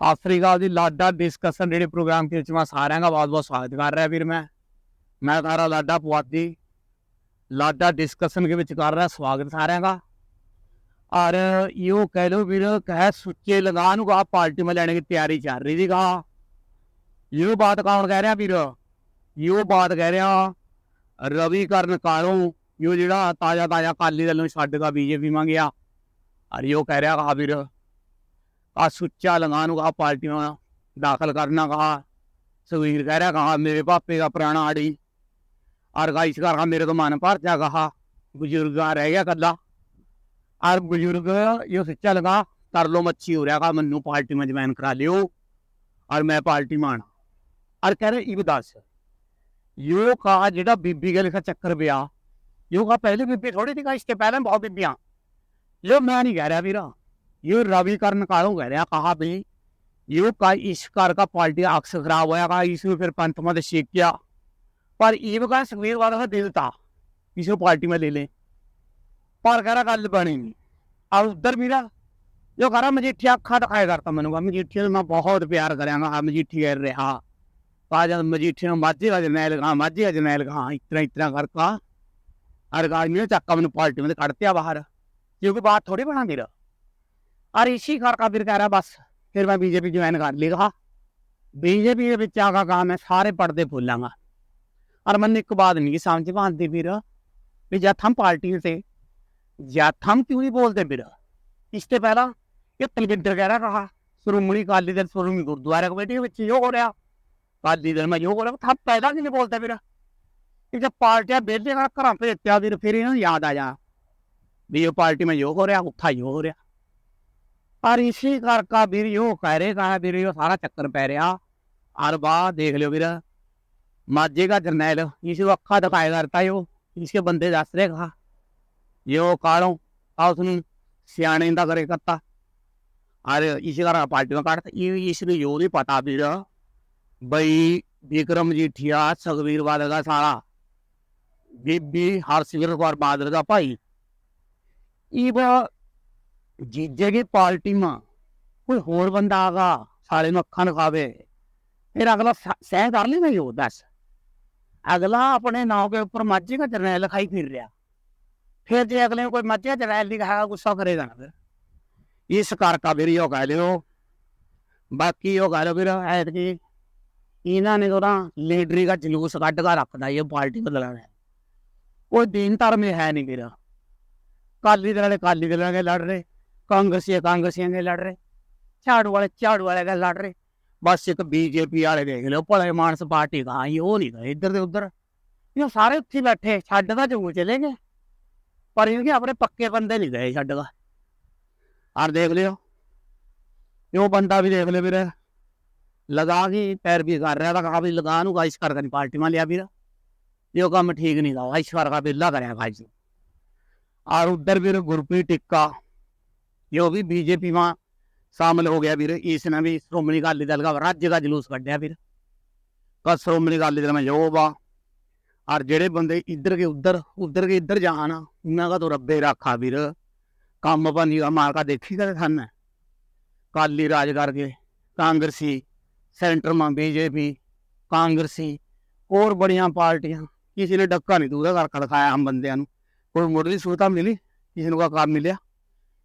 ਸਤਿ ਸ੍ਰੀ ਅਕਾਲ ਜੀ, ਲਾਡਾ ਡਿਸਕਸ਼ਨ ਜਿਹੜੇ ਪ੍ਰੋਗਰਾਮ ਦੇ ਵਿੱਚ ਮੈਂ ਸਾਰਿਆਂ ਦਾ ਬਹੁਤ-ਬਹੁਤ ਸਵਾਗਤ ਕਰ ਰਿਹਾ ਵੀਰ ਮੈਂ। ਮੈਂ ਤਾਰਾ ਲਾਡਾ ਪੁਆਦੀ ਲਾਡਾ ਡਿਸਕਸ਼ਨ ਦੇ ਵਿੱਚ ਕਰ ਰਿਹਾ, ਸਵਾਗਤ ਸਾਰਿਆਂ ਦਾ। ਔਰ ਇਹੋ ਕਹਿ ਲੋ ਵੀਰ, ਕਹ ਸੁੱਚੇ ਲਗਾ ਨੂੰ ਆ ਪਾਰਟੀ ਮੈਂ ਲੈਣ ਦੀ ਤਿਆਰੀ ਚੱਲ ਰਹੀ ਸੀ ਗਾ ਇਹੋ ਬਾਤ ਕੌਣ ਕਹਿ ਰਿਹਾ ਵੀਰ? ਇਹੋ ਬਾਤ ਕਹਿ ਰਿਹਾ ਰਵੀ ਕਰਨ ਕਾਲੋਂ, ਇਹੋ ਜਿਹੜਾ ਤਾਜ਼ਾ ਤਾਜ਼ਾ ਕਾਲੀ ਦਲ ਨੂੰ ਛੱਡ ਗਾ ਬੀਜੇਪੀ ਮੰਗਿਆ ਔਰ ਇਹੋ ਕਹਿ ਰਿਹਾ ਆ ਵੀਰ आ सुच्चा लगान को आप पार्टी में दाखिल करना कहा सुखवीर कह रहा कहा मेरे पापे का पुराना आड़ी और गाइस का कहा मेरे तो मन भर जा कहा बुजुर्ग आ रह गया कला और बुजुर्ग यो सच्चा लगा कर लो मच्छी हो रहा कहा मन्नू पार्टी में ज्वाइन करा लियो और मैं पार्टी में आना और कह रहे इब दस यो कहा जेड़ा बीबी के लिखा चक्कर पिया यो कहा पहले बीबी थोड़ी थी कहा इसके पहले बहुत बीबियां यो मैं नहीं कह रहा ਵੀਰਾ ये रवि कर्ण कालों कह रहा कहा भी ये का इस कार का पार्टी अक्स खराब होया कहा इसमें फिर पंथ मत शेख किया पर ये का सुखवीर वाला का दिल था इसे पार्टी में ले ले पर कह रहा गल बनी नहीं और उधर मेरा जो कह रहा मजीठिया अखा दिखाया करता मैंने कहा मजीठी से मैं बहुत प्यार करेंगा हाँ मजीठी कह रहा कहा जब मजीठी ने माझे का जरनैल कहा माझे का जरनैल कहा इतना इतना कर कहा और कहा मेरे चक्का मैंने पार्टी में कड़ते बाहर क्योंकि बात थोड़ी बना मेरा और इसी घर का फिर कह रहा बस फिर मैं बीजेपी ज्वाइन कर लेगा बीजेपी के बिच आका काम है सारे पर्दे भूलांगा और मन एक बात नहीं समझ पाती फिर भी जब हम पार्टी से जब हम क्यों नहीं बोलते फिर इससे पहला ये तलविंदर कह रहा कहा श्रोमणी अकाली दल श्रोमणी गुरुद्वारा कमेटी के बच्चे यो हो रहा अकाली दल में यो हो रहा था पैदा क्यों नहीं बोलता फिर जब पार्टियां बेचते घर पे देते फिर फिर याद आ जा भी यो पार्टी में यो हो रहा उठा यो हो रहा और इसी कर का वीर यो कह रहे का वीर यो सारा चक्कर पै रहा और बाह देख लियो वीर माजेगा जरनैल इसको अखा दिखाया करता यो इसके बंदे दस रहे कहा यो कारों का उसने सियाने का करे करता और इसी कारण पार्टियों काटता ये इसने यो नहीं पता वीर बई विक्रम जीठिया सगवीर वाले का साला बीबी हरसिंह कौर बहादुर का भाई इब ਜੀਜੇ ਦੀ ਪਾਰਟੀ ਮਾਂ। ਕੋਈ ਹੋਰ ਬੰਦਾ ਆਗਾ ਸਾਰੇ ਨੂੰ ਅੱਖਾਂ ਦਿਖਾਵੇ। ਫਿਰ ਅਗਲਾ ਸ- ਸਹਿ ਕਰ ਲੈਣਾ ਉਹ ਦੱਸ ਅਗਲਾ ਆਪਣੇ ਨਾਂ ਕੇ ਉੱਪਰ ਮਾਝੇ ਦਾ ਜਰਨੈਲ ਲਿਖਾਈ ਫਿਰ ਰਿਹਾ। ਫਿਰ ਜੇ ਅਗਲੇ ਨੂੰ ਕੋਈ ਮਾਝੇ ਦਾ ਜਰਨੈਲ ਲਿਖਾਇਆ ਗੁੱਸਾ ਕਰੇਗਾ ਨਾ ਫਿਰ। ਇਸ ਕਰਕੇ ਵੀਰ ਉਹ ਕਹਿ ਲਿਓ ਬਾਕੀ ਉਹ ਗੱਲ ਵੀਰ ਐਤਕੀ ਇਹਨਾਂ ਨੇ ਉਹਦਾ ਲੀਡਰੀ ਦਾ ਜਲੂਸ ਕੱਢ ਕੇ ਰੱਖਦਾ ਇਹ ਪਾਰਟੀ ਬਦਲਾਣਾ ਕੋਈ ਦੀਨ ਧਰਮ ਇਹ ਹੈ ਨਹੀਂ ਵੀਰ ਕਾਲੀ ਦਲ ਵਾਲੇ ਕਾਲੀ ਦੇ ਨਾਲ ਲੜ ਰਹੇ। कांग्रेसी कांग्रेसियों के लड़ रहे झाड़ू वाले झाड़ू वाले के लड़ रहे बस एक बीजेपी वाले देख लो भले मानस पार्टी का हाँ वो नहीं था इधर से उधर ये सारे उत्थे बैठे छड का जरूर चले गए पर इनके अपने पक्के बंदे नहीं गए छड का और देख लियो यो बंदा भी देख ले मेरे लगा के पैर भी कर रहा था कहा भी लगा नू इस कर करी पार्टी में लिया भी यो काम ठीक नहीं था इस कर का बिल्ला कराया भाई और उधर भी गुरप्रीत टिक्का जो भी बीजेपी में शामिल हो गया फिर इसने भी श्रोमणी अकाली दल का राज्य का जुलूस कढ़िया फिर का श्रोमणी अकाली दल में जो बा और जेड़े बंदे इधर के उधर उधर के इधर जाना उन्होंने का तो रब्बे रखा फिर काम बनी का मार का देखी कर थान काली राज करके कांग्रेसी सेंटर में बीजेपी कांग्रेसी और बड़िया पार्टियां किसी ने डक्का नहीं दूर करके दिखाया हम बंदियां ਨੂੰ ਕੋਈ ਮੁੱਢਲੀ ਸਹੂਲਤਾਂ ਮਿਲੀ ਕਿਸੇ ਨੂੰ ਕੋਈ ਕੰਮ ਮਿਲਿਆ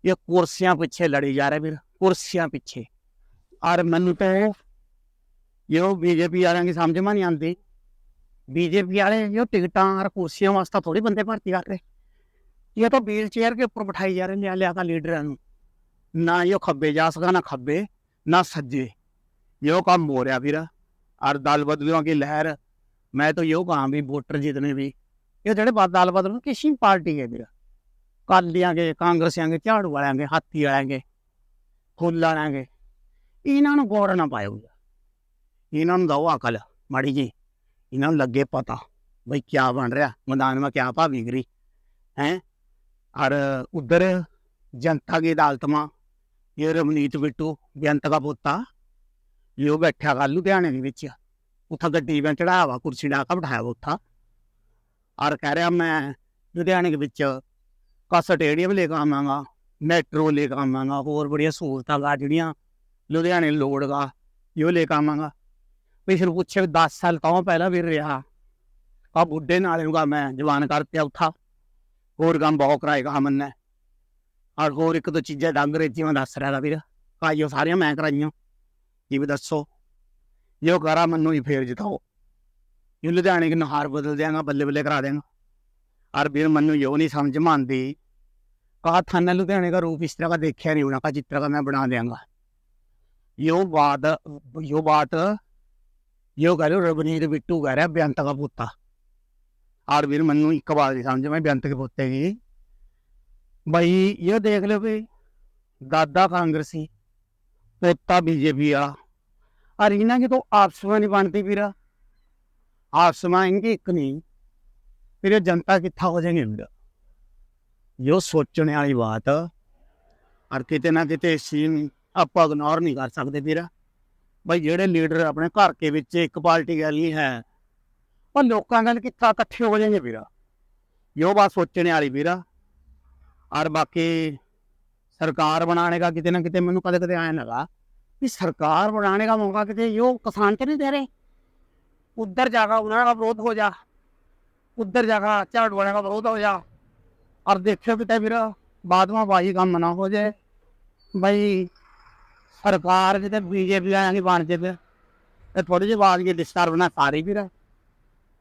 ਇਹ ਕੁਰਸੀਆਂ ਪਿੱਛੇ ਲੜੀ ਜਾ ਰਹੇ ਵੀਰ ਕੁਰਸੀਆਂ ਪਿੱਛੇ ਔਰ ਮੈਨੂੰ ਤਾਂ ਇਹ ਬੀਜੇਪੀ ਵਾਲਿਆਂ ਦੀ ਸਮਝ ਮਾ ਨਹੀਂ ਆਉਂਦੀ ਬੀਜੇਪी वाले जो टिकटा और कुर्सियों वास्ते थोड़ी बंदे भर्ती कर रहे ये तो व्हील चेयर के ऊपर बिठाई जा रहे लिया लिया था लीडर ना यो खब्बे जा सका ना खब्बे ना सज्जे यो काम हो रहा फिर और दाल बदलों की लहर मैं तो यो कहा भी वोटर जितने भी ये जड़े दाल बदलों किसी पार्टी है मेरा ਵੀਰ ਕਾਲੀਆਂ ਕੇ ਕਾਂਗਰਸੀਆਂ ਕੇ ਝਾੜੂ ਵਾਲਿਆਂਗੇ ਹਾਥੀ ਵਾਲਿਆਂਗੇ ਫੁੱਲ ਵਾਲਿਆਂ ਇਹਨਾਂ ਨੂੰ ਗੌਰ ਨਾ ਪਾਇਓ ਇਹਨਾਂ ਨੂੰ ਦਓ ਅਕਲ, ਮਾੜੀ ਜੀ। ਇਹਨਾਂ ਨੂੰ ਲੱਗੇ ਪਤਾ ਬਈ ਕੀ ਬਣ ਰਿਹਾ, ਮੈਦਾਨ ਵਿੱਚ ਕੀ ਭਾਵੀ ਗਰੀ। ਹੈ? ਔਰ ਉਧਰ ਜਨਤਾ ਦੀ ਅਦਾਲਤ ਮਾ, ਇਹ ਰਮਨੀਤ ਬਿੱਟੂ, ਬੇਅੰਤ ਦਾ ਪੋਤਾ, ਇਹ ਬੈਠਾ ਗਾ ਲੁਧਿਆਣੇ ਦੇ ਵਿੱਚ। ਉੱਥਾ ਗੱਡੀ ਵਿੱਚ ਚੜਾਇਆ ਵਾ, ਕੁਰਸੀ ਡਾ ਕੇ ਬਿਠਾਇਆ ਵਾ ਉੱਥਾ। ਔਰ ਕਹਿ ਰਿਹਾ ਮੈਂ ਲੁਧਿਆਣੇ ਦੇ ਵਿੱਚ ਕਾ ਸਟੇਡੀਅਮ ਲੈ ਕੇ ਆਵਾਂਗਾ, ਮੈਟਰੋ ਲੈ ਕੇ ਆਵਾਂਗਾ, ਹੋਰ ਬੜੀਆਂ ਸਹੂਲਤਾਂ ਗਾ ਜਿਹੜੀਆਂ ਲੁਧਿਆਣੇ ਲੋੜ ਲੋੜਗਾ ਇਹ ਲੈ ਕੇ ਆਵਾਂਗਾ। ਵੀ ਫਿਰ ਪੁੱਛੇ 10 ਸਾਲ ਤੋਂ ਪਹਿਲਾਂ ਵੀ ਰਿਹਾ ਆ ਬੁੱਢੇ ਨਾਲ ਨੂੰ ਮੈਂ ਜਵਾਨ ਕਰਤੇ ਉਠਾ ਹੋਰ ਕੰਮ ਬਹੁਤ ਕਰਾਏਗਾ ਹਮਨ ਨੇ। ਔਰ ਹੋਰ ਇੱਕ ਦੋ ਚੀਜ਼ਾਂ ਦਾ ਅੰਗਰੇਜ਼ੀ ਮੈਂ ਦੱਸ ਰਿਹਾ ਦਾ ਵੀਰ ਕਾਈਓ ਸਾਰੀਆਂ ਮੈਂ ਕਰਾਈਆਂ ਇਹ ਵੀ ਦੱਸੋ। ਜੋ ਕਰਾ ਮੈਨੂੰ ਹੀ ਫੇਰ ਜਿਤਾਓ। ਇਹ ਲੁਧਿਆਣੇ ਕੇ ਨਹਾਰ ਬਦਲ ਦਿਆਂਗਾ, ਬੱਲੇ ਬੱਲੇ ਕਰਾ ਦਿਆਂਗਾ। और फिर मनु यो नहीं समझ में आती कहा थाना लुधियाने का रूप इस तरह का देखा नहीं होना का चित्र का मैं बना देंगा यो बात यो बात यो कह रहे रवनीत बिट्टू कह रहा है बेअंत का पोता और फिर मनु एक बात नहीं समझ में बेअंत के पोते की भाई ये देख लो भाई दादा कांग्रेसी पोता बीजेपी आ और इन्हें की तो आपस में नहीं बनती फिर आपस में इनकी एक नहीं ਵੀਰੇ ਜਨਤਾ ਕਿੱਥਾ ਹੋ ਜਾਏਗੀ ਵੀਰੇ ਇਹ ਸੋਚਣ ਵਾਲੀ ਬਾਤ ਅਰ ਕਿਤੇ ਨਾ ਕਿਤੇ ਸੀਨ ਆਪਾਂ ਇਗਨੋਰ ਨਹੀਂ ਕਰ ਸਕਦੇ ਵੀਰਾ ਬਈ ਜਿਹੜੇ ਲੀਡਰ ਆਪਣੇ ਘਰ ਕੇ ਵਿੱਚ ਇੱਕ ਪਾਰਟੀ ਗੱਲ ਨਹੀਂ ਹੈ ਪਰ ਲੋਕਾਂ ਨਾਲ ਕਿੱਥਾ ਇਕੱਠੇ ਹੋ ਜਾਏਗੇ ਵੀਰਾ ਜੋ ਬਾਤ ਸੋਚਣ ਵਾਲੀ ਵੀਰਾ ਔਰ ਬਾਕੀ ਸਰਕਾਰ ਬਣਾਣੇ ਦਾ ਕਿਤੇ ਨਾ ਕਿਤੇ ਮੈਨੂੰ ਕਦੇ ਕਦੇ ਆਇਆ ਲਗਾ ਕਿ ਸਰਕਾਰ ਬਣਾਣੇ ਦਾ ਮੌਕਾ ਕਿਤੇ ਯੋ ਕਿਸਾਨ ਤੇ ਨਹੀਂ ਦੇ ਰਹੇ ਉੱਧਰ ਜਾਗਾ ਉਹਨਾਂ ਦਾ ਵਿਰੋਧ ਹੋ ਜਾ उधर जाकर चाट बने का बहुत हो जा और देखो कि फिर बाद में भाई काम ना हो जाए भाई सरकार जिते बीजेपी आया कि बन जाए तो थोड़ी देर बाद ये रिश्ता बना सारी फिर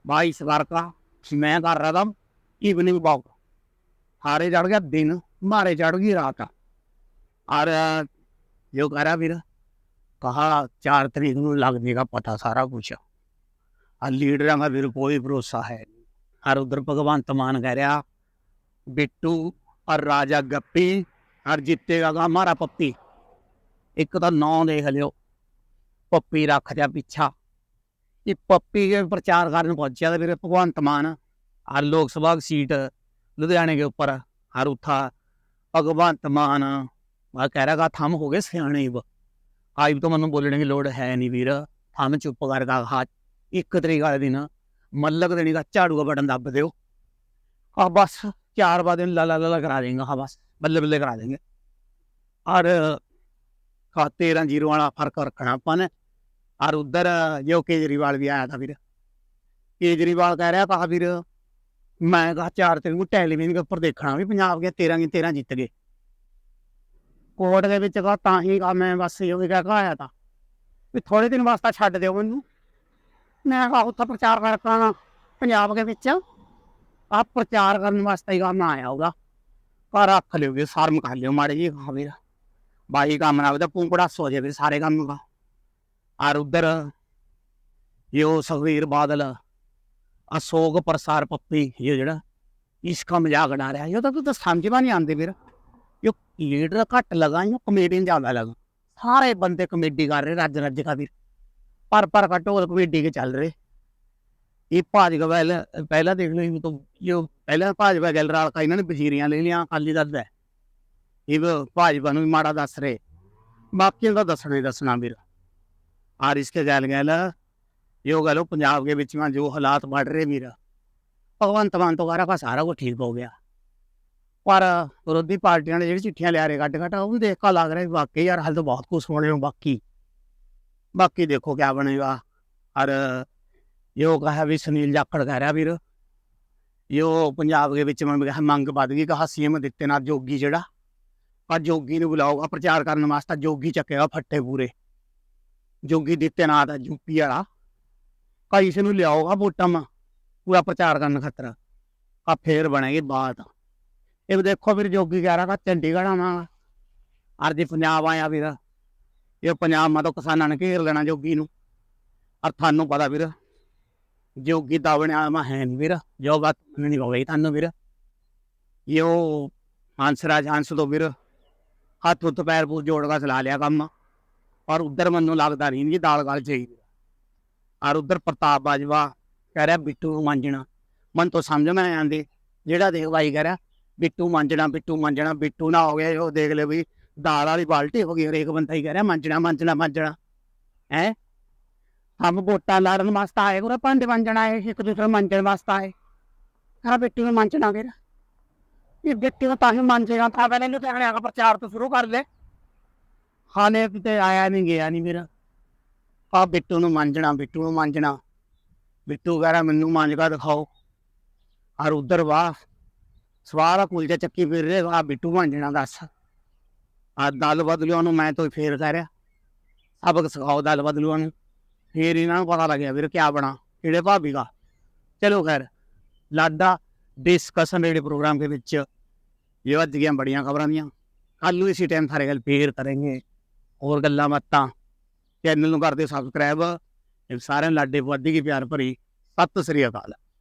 भाई इस बार का मैं कर रहा था इवनिंग वॉक हारे चढ़ गया दिन मारे चढ़ गई रात और जो करा फिर कहा चार तरीक लग जाएगा पता सारा कुछ और लीडर का फिर कोई भरोसा है नहीं ਹਰ ਉਧਰ ਭਗਵੰਤ ਮਾਨ ਕਹਿ ਰਿਹਾ, ਬਿੱਟੂ ਔਰ ਰਾਜਾ ਗੱਪੀ ਹਰ ਜਿੱਤੇਗਾ ਹਮਾਰਾ ਪੱਪੀ। ਇੱਕ ਤਾਂ ਨਾਂ ਦੇਖ ਲਿਓ, ਪੱਪੀ ਰੱਖ ਜਾ ਪਿੱਛਾ। ਇਹ ਪੱਪੀ ਦੇ ਪ੍ਰਚਾਰ ਕਰਨ ਪਹੁੰਚਿਆ ਤੇ ਵੀਰੇ ਭਗਵੰਤ ਮਾਨ, ਹਰ ਲੋਕ ਸਭਾ ਸੀਟ ਲੁਧਿਆਣੇ ਦੇ ਉੱਪਰ, ਹਰ ਉਥਾ ਭਗਵੰਤ ਮਾਨ, ਮੈਂ ਕਹਿ ਰਿਹਾ ਥੰਮ ਹੋ ਗਏ ਸਿਆਣੇ ਬ। ਆਈਬ ਤੋਂ ਮੈਨੂੰ ਬੋਲਣ ਦੀ ਲੋੜ ਹੈ ਨਹੀਂ ਵੀਰ, ਥੰਮ ਚੁੱਪ ਕਰਦਾ ਹੱਥ ਇੱਕ ਤਰੀਕ ਵਾਲੇ ਦਿਨ वाले दिन मल्लक देने का झाड़ू का बटन दब दो हाँ बस चार बाद ला ला ला करा देंगे हाँ बस बल्ले बल्ले करा देंगे और हाँ तेरह जीरो वाला फर्क रखना अपन और उधर जो केजरीवाल भी आया था फिर केजरीवाल कह रहा कहा फिर मैं कहा चार तरीक को टेलीविजन के ऊपर देखना भी पंजाब के तेरह की तेरह जीत गए कोर्ट के ਵਿੱਚ ਕਹਾ ਤਾਂ ਹੀ ਕਹਾ ਮੈਂ ਬਸ ਇਹੋ ਹੀ ਕਹਿ ਕੇ ਆਇਆ ਤਾਂ ਵੀ ਥੋੜੇ ਦਿਨ ਵਾਸਤੇ ਛੱਡ ਦਿਓ ਮੈਨੂੰ ਮੈਂ ਕਿਹਾ ਉੱਥੇ ਪ੍ਰਚਾਰ ਕਰਨਾ ਪੰਜਾਬ ਦੇ ਵਿੱਚ। ਆ ਪ੍ਰਚਾਰ ਕਰਨ ਵਾਸਤੇ ਹੀ ਕੰਮ ਆਇਆ ਹੋਗਾ ਪਰ ਰੱਖ ਲਿਓਗੇ ਸ਼ਰਮ ਕਰ ਲਿਓ ਮਾੜੇ ਜੀ ਹਾਂ ਵੀਰ। ਬਾਈ ਕੰਮ ਨਾ ਉਹਦਾ ਪੁੰਕੜਾ ਸੋ ਜਾਵੇ ਵੀਰ, ਸਾਰੇ ਕੰਮ ਦਾ। ਔਰ ਉਧਰ ਇਹ ਸੁਖਵੀਰ ਬਾਦਲ ਅਸ਼ੋਕ ਪ੍ਰਸਾਰ ਪੱਪੀ, ਇਹ ਜਿਹੜਾ ਇਸ ਕਾ ਮਜ਼ਾਕ ਉਡਾ ਰਿਹਾ, ਇਹ ਤਾਂ ਤੂੰ ਤਾਂ ਸਮਝ ਨਹੀਂ ਆਉਂਦੇ ਵੀਰ। ਇਹ ਲੀਡਰ ਘੱਟ ਲਗਾ ਇਹ ਕਮੇਡੀਅਨ ਜ਼ਿਆਦਾ ਲਗਾ? ਸਾਰੇ ਬੰਦੇ ਕਮੇਡੀ ਕਰ ਰਹੇ ਰੱਜ ਰੱਜ ਕਾ ਵੀਰ। पर पर का ढोल कमेटी के चल रहे ये भाजपा पहले पहला देख लो ये तो जो पहले भाजपा गैल राल का इन्होंने बजीरियां ले लिया अकाली दल है ये भाजपा ਨੂੰ ਵੀ ਮਾੜਾ ਦੱਸ ਰਹੇ ਬਾਕੀਆਂ ਦਾ ਦੱਸਣਾ ਹੀ ਦੱਸਣਾ ਵੀਰ ਔਰ ਇਸਕੇ ਗੈਲ ਗੈਲ ਜੋ ਗੈਲੋ ਪੰਜਾਬ के ਵਿੱਚ में जो हालात बढ़ रहे ਵੀਰ ਭਗਵੰਤ ਮਾਨ ਤੋਂ ਕਾਰਾ का ਸਾਰਾ ਕੁਝ ਠੀਕ ਹੋ ਗਿਆ ਪਰ ਵਿਰੋਧੀ ਪਾਰਟੀਆਂ ਨੇ ਜਿਹੜੀ ਚਿੱਠੀਆਂ ਲਿਆ ਰਹੇ ਕੱਢ ਕੱਢ ਉਹ ਵੀ ਦੇਖ ਕੇ ਲੱਗ ਰਿਹਾ ਵੀ ਵਾਕਈ ਯਾਰ ਹਾਲ ਤਾਂ ਬਹੁਤ ਕੁਝ ਹੋਣੇ ਬਾਕੀ ਬਾਕੀ ਦੇਖੋ ਕਿਆ ਬਣੇਗਾ। ਔਰ ਜੋ ਕਹਾ ਵੀ ਸੁਨੀਲ ਜਾਖੜ ਕਹਿ ਰਿਹਾ ਵੀਰ, ਜੋ ਪੰਜਾਬ ਦੇ ਵਿੱਚ ਮੈਂ ਕਿਹਾ ਮੰਗ ਵੱਧ ਗਈ ਕਹਾ ਸੀਐਮ ਦਿੱਤੇ ਨਾਲ ਜੋਗੀ ਜਿਹੜਾ ਆ ਜੋਗੀ ਨੂੰ ਬੁਲਾਓਗਾ ਪ੍ਰਚਾਰ ਕਰਨ ਵਾਸਤੇ ਜੋਗੀ ਚੱਕੇਗਾ ਫੱਟੇ ਪੂਰੇ। ਜੋਗੀ ਦਿੱਤੇ ਯੂਪੀ ਵਾਲਾ। ਕਾ ਇਸ ਨੂੰ ਲਿਆਓਗਾ ਵੋਟਾਂ ਮਾ, ਪੂਰਾ ਪ੍ਰਚਾਰ ਕਰਨ ਖਾਤਰ। ਆ ਫੇਰ ਬਣੇਗੀ ਬਾਤ। ਇਹ ਦੇਖੋ ਫਿਰ ਜੋਗੀ ਕਹਿ ਰਿਹਾ ਕਾ ਚੰਡੀਗੜ੍ਹ ਆਵਾਂਗਾ। ਅਰ ਜੇ ਪੰਜਾਬ ਆਇਆ ਵੀਰ ਇਹ ਪੰਜਾਬ ਮਾ ਤੋਂ ਕਿਸਾਨਾਂ ਨੇ ਘੇਰ ਲੈਣਾ ਜੋਗੀ ਨੂੰ। ਔਰ ਤੁਹਾਨੂੰ ਪਤਾ ਵੀਰ, ਜੋਗੀ ਦਾ ਬਣਿਆ ਮੈਂ ਹੈ ਨਹੀਂ ਵੀਰ। ਜੋ ਬਾਤ ਨਹੀਂ ਹੋ ਤੁਹਾਨੂੰ ਵੀਰ। ਇਹ ਉਹ ਹੰਸਰਾਜ ਹੰਸ ਤੋਂ ਵੀਰ, ਹੱਥ ਉੱਤ ਪੈਰ ਪੂਰ ਜੋੜ ਕੇ ਚਲਾ ਲਿਆ ਕੰਮ। ਔਰ ਉਧਰ ਮੈਨੂੰ ਲੱਗਦਾ ਨਹੀਂ ਜੀ ਦਾਲ ਗਾਲ ਚਾਹੀਦੀ। ਔਰ ਉਧਰ ਪ੍ਰਤਾਪ ਬਾਜਵਾ ਕਹਿ ਰਿਹਾ ਬਿੱਟੂ ਨੂੰ ਮੰਜਣਾ। ਮਨ ਤੋਂ ਸਮਝ ਨਾ ਆਂਦੇ ਜਿਹੜਾ ਦੇਖ ਭਾਈ ਕਹਿ ਰਿਹਾ, ਬਿੱਟੂ ਮੰਜਣਾ ਬਿੱਟੂ ਮੰਜਣਾ, ਬਿੱਟੂ ਨਾ ਹੋ ਗਿਆ, ਉਹ ਦੇਖ ਲੈ ਵੀ ਦਾਲ ਵਾਲੀ ਬਾਲਟੀ ਹੋ ਗਈ, ਹਰੇਕ ਬੰਦਾ ਹੀ ਕਹਿ ਰਿਹਾ ਮੰਜਣਾ ਮੰਜਣਾ ਮੰਜਣਾ। ਹੈ? ਹਮ ਵੋਟਾਂ ਲੜਨ ਵਾਸਤੇ ਆਏ ਕੋਲ ਭਾਂਡੇ ਮੰਜਣਾ ਹੈ ਇੱਕ ਦੂਸਰੇ ਮੰਜਣ ਵਾਸਤੇ ਆਏ। ਕਰਾ ਬੇਟੀ ਨੂੰ ਮੰਜਣਾ ਫਿਰ। ਇਹ ਬੇਟੀ ਨੂੰ ਤਾਂ ਹੀ ਮੰਜੇਗਾ, ਤਾਂ ਪਹਿਲੇ ਇਹਨੂੰ ਕਹਿਣੇ ਆ ਪ੍ਰਚਾਰ ਤੋਂ ਸ਼ੁਰੂ ਕਰ ਲੈ। ਹਾਲੇ ਕਿਤੇ ਆਇਆ ਨਹੀਂ ਗਿਆ ਨਹੀਂ ਮੇਰਾ ਆ ਬਿੱਟੂ ਨੂੰ ਮੰਜਣਾ, ਬਿੱਟੂ ਨੂੰ ਮੰਜਣਾ। ਬਿੱਟੂ ਵਗੈਰਾ ਮੈਨੂੰ ਮੰਜ ਕੇ ਦਿਖਾਓ। ਔਰ ਉਧਰ ਵਾਹ ਸਵਾਰਾ ਕੁਲਚਾ ਚੱਕੀ ਫਿਰ ਰਹੇ ਆ ਬਿੱਟੂ ਮੰਜਣਾ ਦੱਸ। ਆ ਦਲ ਬਦਲਿਓ ਨੂੰ ਮੈਂ ਤੋਂ ਫੇਰ ਕਹਿ ਰਿਹਾ। ਸਬਕ ਸਿਖਾਓ ਦਲ ਬਦਲਿਓ ਨੂੰ ਫੇਰ ਇਹਨਾਂ ਨੂੰ ਪਤਾ ਲੱਗਿਆ ਵੀਰ ਕਿਆ ਬਣਾ, ਕਿਹੜੇ ਭਾਬੀ ਦਾ। ਚਲੋ ਖੈਰ, ਲਾਡਾ ਡਿਸਕਸ਼ਨ ਜਿਹੜੇ ਪ੍ਰੋਗਰਾਮ ਦੇ ਵਿੱਚ ਇਹ ਵੱਜ ਗਈਆਂ ਬੜੀਆਂ ਖਬਰਾਂ ਦੀਆਂ। ਕੱਲ ਨੂੰ ਇਸੇ ਟਾਈਮ ਸਾਰੇ ਗੱਲ ਫੇਰ ਕਰਾਂਗੇ। ਹੋਰ ਗੱਲਾਂ ਬਾਤਾਂ। ਚੈਨਲ ਨੂੰ ਕਰਦੇ ਸਬਸਕ੍ਰਾਈਬ ਸਾਰਿਆਂ ਨੂੰ ਲਾਡੇ ਵਾਦੀ ਕੀ ਪਿਆਰ ਭਰੀ। ਸਤਿ ਸ੍ਰੀ ਅਕਾਲ।